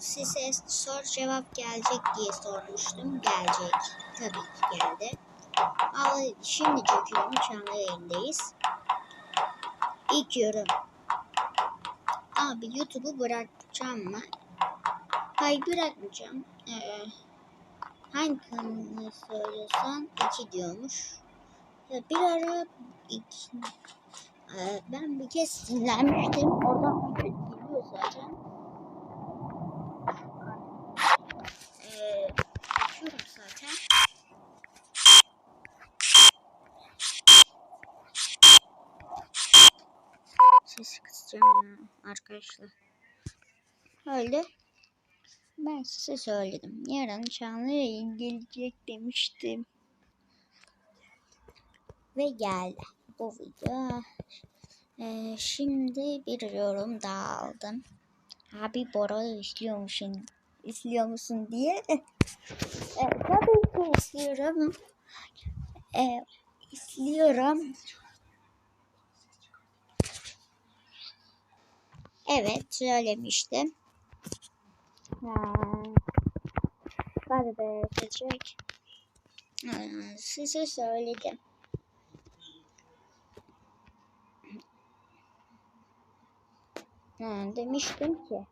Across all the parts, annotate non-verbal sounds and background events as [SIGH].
size soru cevap gelecek diye sormuştum. Gelecek. Tabii ki geldi. Ama şimdi çekiyorum. Canlı yayındayız. İlk yorum. Abi YouTube'u bırakacağım mı? Hayır bırakmayacağım. Ee, hangi kanalı söylüyorsan iki diyormuş. Bir ara iki, Ee, ben bir kez dinlenmiştim. Oradan ücret geliyor zaten. Ee, açıyorum zaten. Sesi kısacağım arkadaşlar. Öyle. Ben size söyledim. Yarın canlı yayın gelecek demiştim. Ve geldi. Bu video. Ee, şimdi bir yorum daha aldım. Abi Bora'yı izliyor musun? İzliyor musun diye. [LAUGHS] Ee, tabii ki izliyorum. Ee, izliyorum. Evet söylemiştim. Ha, hadi be seçecek. Size söyledim. Ha, demiştim ki.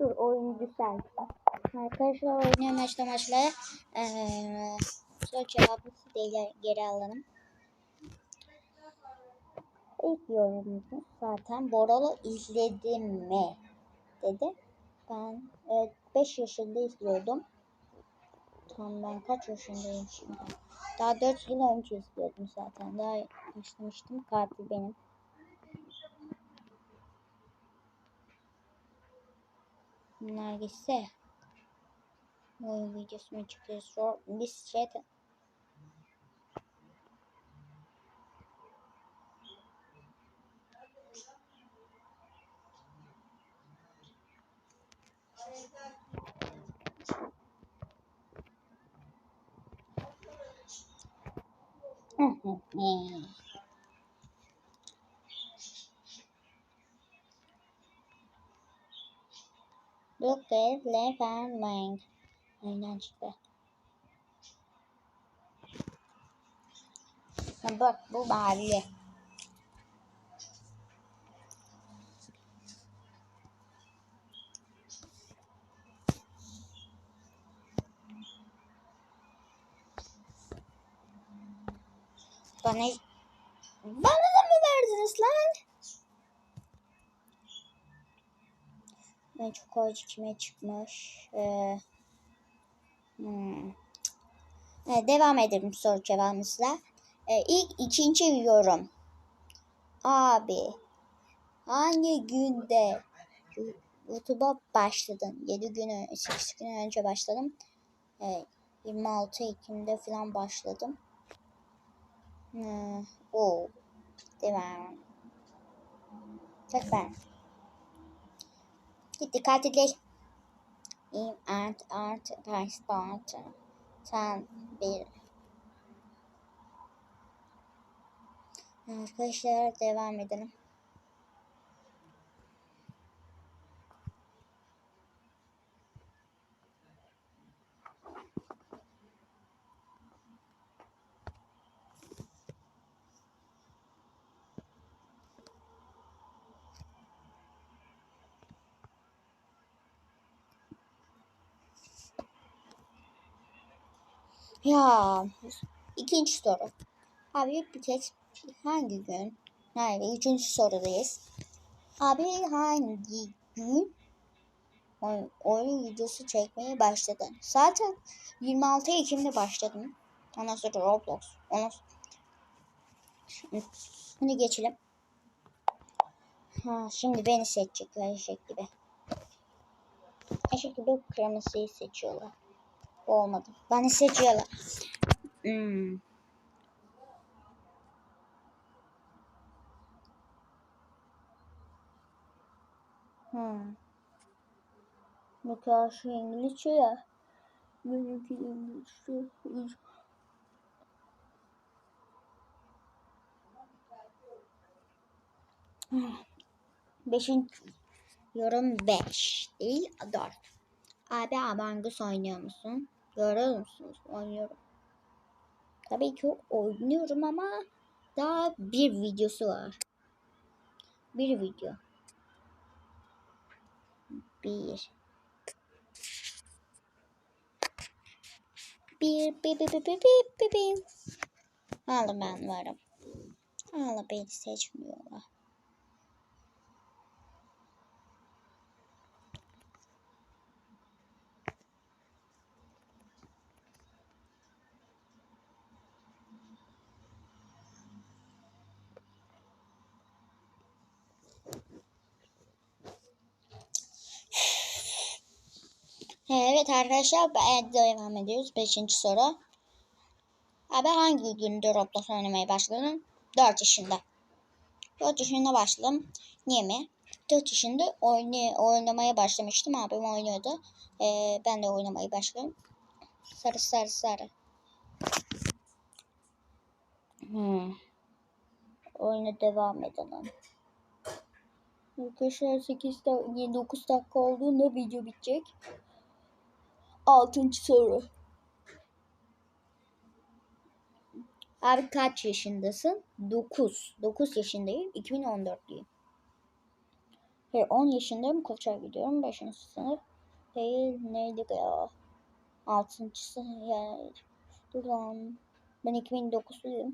Dur oyunu düzelttim. Arkadaşlar oyunu maçta maçla ee, soru değil, geri alalım. İlk yorumumuz zaten Boralo izledim mi dedi. Ben 5 yaşında izliyordum. Tam ben kaç yaşındayım şimdi? Daha 4 yıl önce izliyordum zaten. Daha başlamıştım. Katil benim. Bunlar gitse oyun videosunu çıkıyor. yeah. Bước kết lẽ và màng Này nhanh chút về Làm bật bố bà đi vậy Bana bana da mı verdiniz lan? Ben çok acı kime çıkmış. Ee, hmm. Evet, devam edelim soru cevabımızla. Ee, ilk ikinci yorum. Abi hangi günde YouTube'a başladın? 7 gün, 8 gün önce başladım. Ee, 26 Ekim'de falan başladım. Hmm, o devam. Tek ben. Gitti katil. İm art art passport. Sen bir. Arkadaşlar devam edelim. Ya ikinci soru. Abi bir kez hangi gün? Hayır üçüncü sorudayız. Abi hangi gün oyun, oyun videosu çekmeye başladın? Zaten 26 Ekim'de başladım. Ondan sonra Roblox. Ondan sonra... Bunu geçelim. Ha, şimdi beni seçecekler eşek gibi. Eşek gibi kırmızıyı seçiyorlar. Olmadı. Beni seçiyorlar. Hmm. Hmm. Bu karşı İngilizce ya. Benimki İngilizce. Hmm. Beşinci Yorum 5 değil 4. Abi Among Us oynuyor musun? Görüyor musunuz? Oynuyorum. Tabii ki oynuyorum ama daha bir videosu var. Bir video. Bir. Bir, bir, bir, bir, bir, bir, bir, bir. Ben varım. Hala beni seçmiyorlar. Evet arkadaşlar ben devam ediyoruz. Beşinci soru. Abi hangi günde Roblox oynamaya başladın? 4 yaşında. 4 yaşında başladım. Niye mi? 4 yaşında oynay oynamaya başlamıştım. Abim oynuyordu. Ee, ben de oynamaya başladım. Sarı sarı sarı. Hmm. Oyuna devam edelim. Arkadaşlar 8 dakika, 9 dakika olduğunda video bitecek. Altıncı soru. Abi kaç yaşındasın? 9. 9 yaşındayım. 2014'lüyüm. Hayır 10 yaşındayım. Koç'a gidiyorum. 5. sınıf. Değil neydi ya? 6. sınıf. Ya, dur lan. Ben 2009'luyum.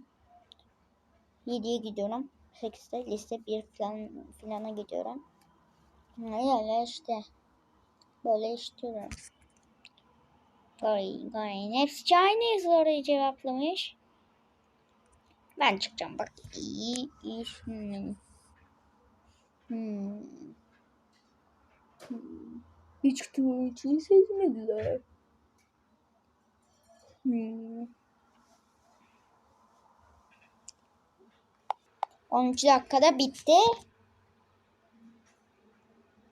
7'ye gidiyorum. 8'de lise 1 falan filana gidiyorum. Öyle işte. Böyle istiyorum. Gay gay. Hepsi Chinese soruyu cevaplamış. Ben çıkacağım bak. İyi, iyi. Hmm. Hmm. Hmm. Hiç için seçmediler. Hmm. 13 dakikada bitti.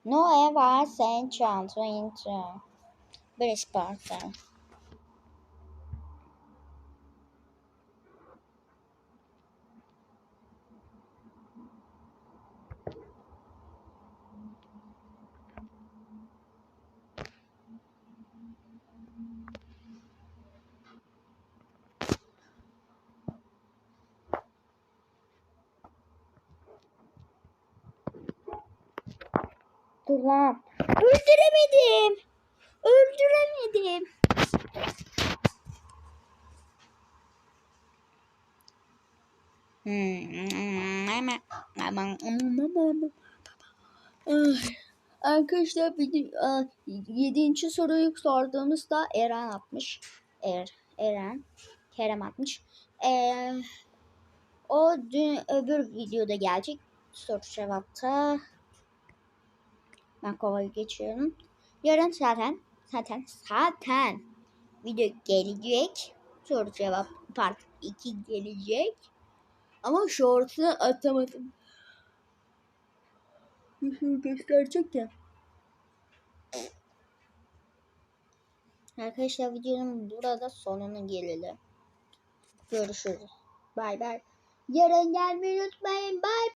No ever sent transfer into Sparta. Dur lan. Öldüremedim. Öldüremedim. Hmm. Arkadaşlar bir 7. soruyu sorduğumuzda Eren atmış. Er, Eren. Kerem atmış. Ee, o dün öbür videoda gelecek. Soru cevapta. Ben kovayı geçiyorum. Yarın zaten zaten zaten video gelecek. Soru cevap part 2 gelecek. Ama shorts'u atamadım. Bir şey gösterecek ya. Arkadaşlar videonun burada sonuna gelelim. Görüşürüz. Bay bay. Yarın gelmeyi unutmayın. Bay